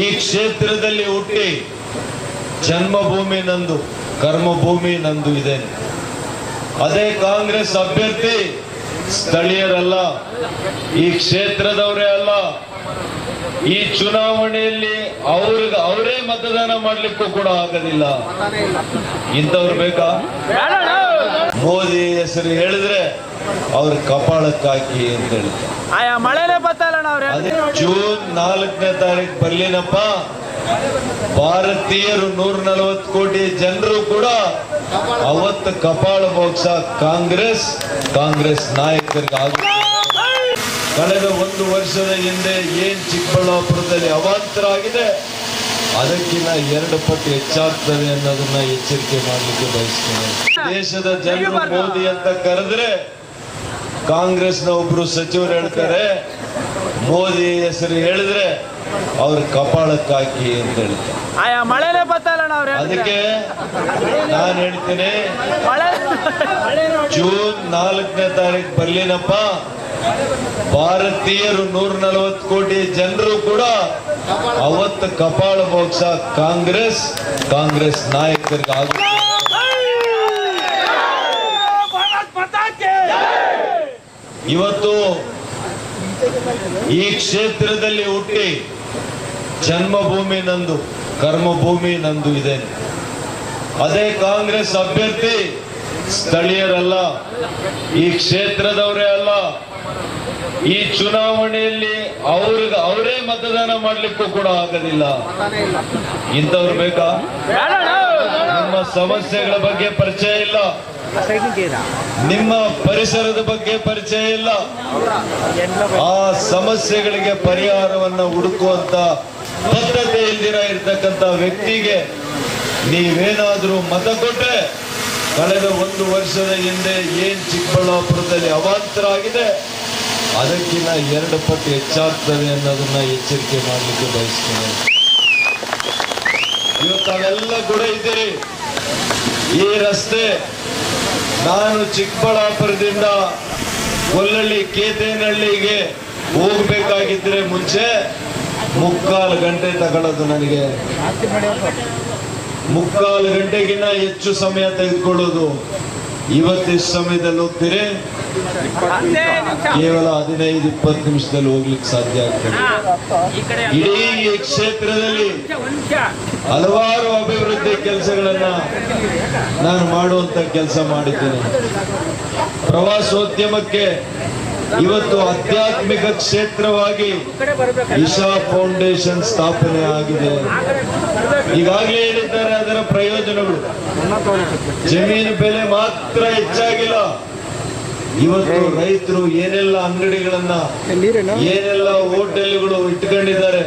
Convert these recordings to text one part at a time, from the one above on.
ಈ ಕ್ಷೇತ್ರದಲ್ಲಿ ಹುಟ್ಟಿ ಜನ್ಮಭೂಮಿ ನಂದು, ಕರ್ಮಭೂಮಿ ನಂದು ಇದೆ. ಅದೇ ಕಾಂಗ್ರೆಸ್ ಅಭ್ಯರ್ಥಿ ಸ್ಥಳೀಯರಲ್ಲ, ಈ ಕ್ಷೇತ್ರದವರೇ ಅಲ್ಲ. ಈ ಚುನಾವಣೆಯಲ್ಲಿ ಅವ್ರಿಗೆ ಅವರೇ ಮತದಾನ ಮಾಡ್ಲಿಕ್ಕೂ ಕೂಡ ಆಗೋದಿಲ್ಲ. ಇಂಥವ್ರು ಬೇಕಾ? ಮೋದಿ ಹೆಸರು ಹೇಳಿದ್ರೆ ಅವ್ರ ಕಪಾಳಕ್ಕಾಕಿ ಅಂತ ಹೇಳ್ತಾರೆ. ಜೂನ್ ನಾಲ್ಕನೇ ತಾರೀಕು ಬರ್ಲಿನಪ್ಪ. ಭಾರತೀಯರು ನೂರ ನಲವತ್ತು ಕೋಟಿ ಜನರು ಕೂಡ ಅವತ್ತು ಕಪಾಳ ಮೋಕ್ಷ ಕಾಂಗ್ರೆಸ್ ಕಾಂಗ್ರೆಸ್ ನಾಯಕರಿಗೆ ಆಗುತ್ತೆ. ಕಳೆದ ಒಂದು ವರ್ಷದ ಹಿಂದೆ ಏನ್ ಚಿಕ್ಕಬಳ್ಳಾಪುರದಲ್ಲಿ ಅವಾಂತರ ಆಗಿದೆ ಅದಕ್ಕಿಂತ ಎರಡು ಪಟ್ಟು ಹೆಚ್ಚಾಗ್ತದೆ ಅನ್ನೋದನ್ನ ಎಚ್ಚರಿಕೆ ಮಾಡಲಿಕ್ಕೆ ಬಯಸ್ತೇನೆ. ದೇಶದ ಜನರು ಮೋದಿ ಅಂತ ಕರೆದ್ರೆ ಕಾಂಗ್ರೆಸ್ನ ಒಬ್ರು ಸಚಿವರು ಹೇಳ್ತಾರೆ ಮೋದಿ ಹೆಸರು ಹೇಳಿದ್ರೆ ಅವ್ರ ಕಪಾಳಕ್ಕಾಕಿ ಅಂತ ಹೇಳ್ತಾರೆ. ಅದಕ್ಕೆ ನಾನು ಹೇಳ್ತೀನಿ ಜೂನ್ ನಾಲ್ಕನೇ ತಾರೀಕು ಬರ್ಲಿನಪ್ಪ ಭಾರತೀಯರು ನೂರ ನಲವತ್ತು ಕೋಟಿ ಜನರು ಕೂಡ ಅವತ್ತು ಕಪಾಳ ಮೋಕ್ಷ ಕಾಂಗ್ರೆಸ್ ಕಾಂಗ್ರೆಸ್ ನಾಯಕರಿಗೆ ಇವತ್ತು ಈ ಕ್ಷೇತ್ರದಲ್ಲಿ ಹುಟ್ಟಿ ಜನ್ಮಭೂಮಿ ನಂದು, ಕರ್ಮಭೂಮಿ ನಂದು ಇದೆ. ಅದೇ ಕಾಂಗ್ರೆಸ್ ಅಭ್ಯರ್ಥಿ ಸ್ಥಳೀಯರಲ್ಲ, ಈ ಕ್ಷೇತ್ರದವರೇ ಅಲ್ಲ, ಈ ಚುನಾವಣೆಯಲ್ಲಿ ಅವ್ರಿಗೆ ಅವರೇ ಮತದಾನ ಮಾಡ್ಲಿಕ್ಕೂ ಕೂಡ ಆಗೋದಿಲ್ಲ. ಇಂಥವ್ರು ಬೇಕಾ? ನಿಮ್ಮ ಸಮಸ್ಯೆಗಳ ಬಗ್ಗೆ ಪರಿಚಯ ಇಲ್ಲ. ನಿಮ್ಮ ಪರಿಸರದ ಬಗ್ಗೆ ಪರಿಚಯ ಇಲ್ಲ. ಆ ಸಮಸ್ಯೆಗಳಿಗೆ ಪರಿಹಾರವನ್ನ ಹುಡುಕುವಂತ ಬದ್ಧತೆ ಇಲ್ದಿರ ಇರ್ತಕ್ಕಂತ ವ್ಯಕ್ತಿಗೆ ನೀವೇನಾದ್ರೂ ಮತ ಕೊಟ್ರೆ ಕಳೆದ ಒಂದು ವರ್ಷದ ಹಿಂದೆ ಏನ್ ಚಿಕ್ಕಬಳ್ಳಾಪುರದಲ್ಲಿ ಅವಾಂತರ ಆಗಿದೆ ಅದಕ್ಕಿಂತ ಎರಡು ಪಟ್ಟು ಹೆಚ್ಚಾಗ್ತದೆ ಅನ್ನೋದನ್ನ ಎಚ್ಚರಿಕೆ ಮಾಡಲಿಕ್ಕೆ ಬಯಸ್ತೇನೆ. ಇವತ್ತು ತಾವೆಲ್ಲ ಕೂಡ ಇದ್ದೀರಿ. ಈ ರಸ್ತೆ ನಾನು ಚಿಕ್ಕಬಳ್ಳಾಪುರದಿಂದ ಕೊಲ್ಲಳ್ಳಿ ಕೇತೇನಹಳ್ಳಿಗೆ ಹೋಗ್ಬೇಕಾಗಿದ್ರೆ ಮುಂಚೆ ಮುಕ್ಕಾಲು ಗಂಟೆ ತಗೊಳ್ಳೋದು ನನಗೆ. ಮುಕ್ಕಾಲು ಗಂಟೆಗಿನ್ನ ಹೆಚ್ಚು ಸಮಯ ತೆಗೆದುಕೊಳ್ಳೋದು ಇವತ್ತಿಷ್ಟು ಸಮಯದಲ್ಲಿ ಹೋಗ್ತೀರಿ? ಕೇವಲ ಹದಿನೈದು, ಇಪ್ಪತ್ತು ನಿಮಿಷದಲ್ಲಿ ಹೋಗ್ಲಿಕ್ಕೆ ಸಾಧ್ಯ ಆಗ್ತದೆ. ಇಡೀ ಈ ಕ್ಷೇತ್ರದಲ್ಲಿ ಹಲವಾರು ಅಭಿವೃದ್ಧಿ ಕೆಲಸಗಳನ್ನ ನಾನು ಮಾಡುವಂತ ಕೆಲಸ ಮಾಡಿದ್ದೇನೆ. ಪ್ರವಾಸೋದ್ಯಮಕ್ಕೆ ಇವತ್ತು ಆಧ್ಯಾತ್ಮಿಕ ಕ್ಷೇತ್ರವಾಗಿ ಇಶಾ ಫೌಂಡೇಶನ್ ಸ್ಥಾಪನೆ ಆಗಿದೆ. ಈಗಾಗಲೇ ಹೇಳಿದ್ದಾರೆ ಅದರ ಪ್ರಯೋಜನಗಳು? ಜಮೀನು ಬೆಲೆ ಮಾತ್ರ ಹೆಚ್ಚಾಗಿಲ್ಲ. ಇವತ್ತು ರೈತರು ಏನೆಲ್ಲ ಅಂಗಡಿಗಳನ್ನ, ಏನೆಲ್ಲ ಹೋಟೆಲ್ಗಳು ಇಟ್ಕೊಂಡಿದ್ದಾರೆ,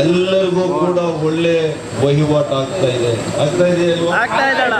ಎಲ್ಲರಿಗೂ ಕೂಡ ಒಳ್ಳೆ ವಹಿವಾಟು ಆಗ್ತಾ ಇದೆ. ಆಗ್ತಾ ಇದ್ದಾಳ.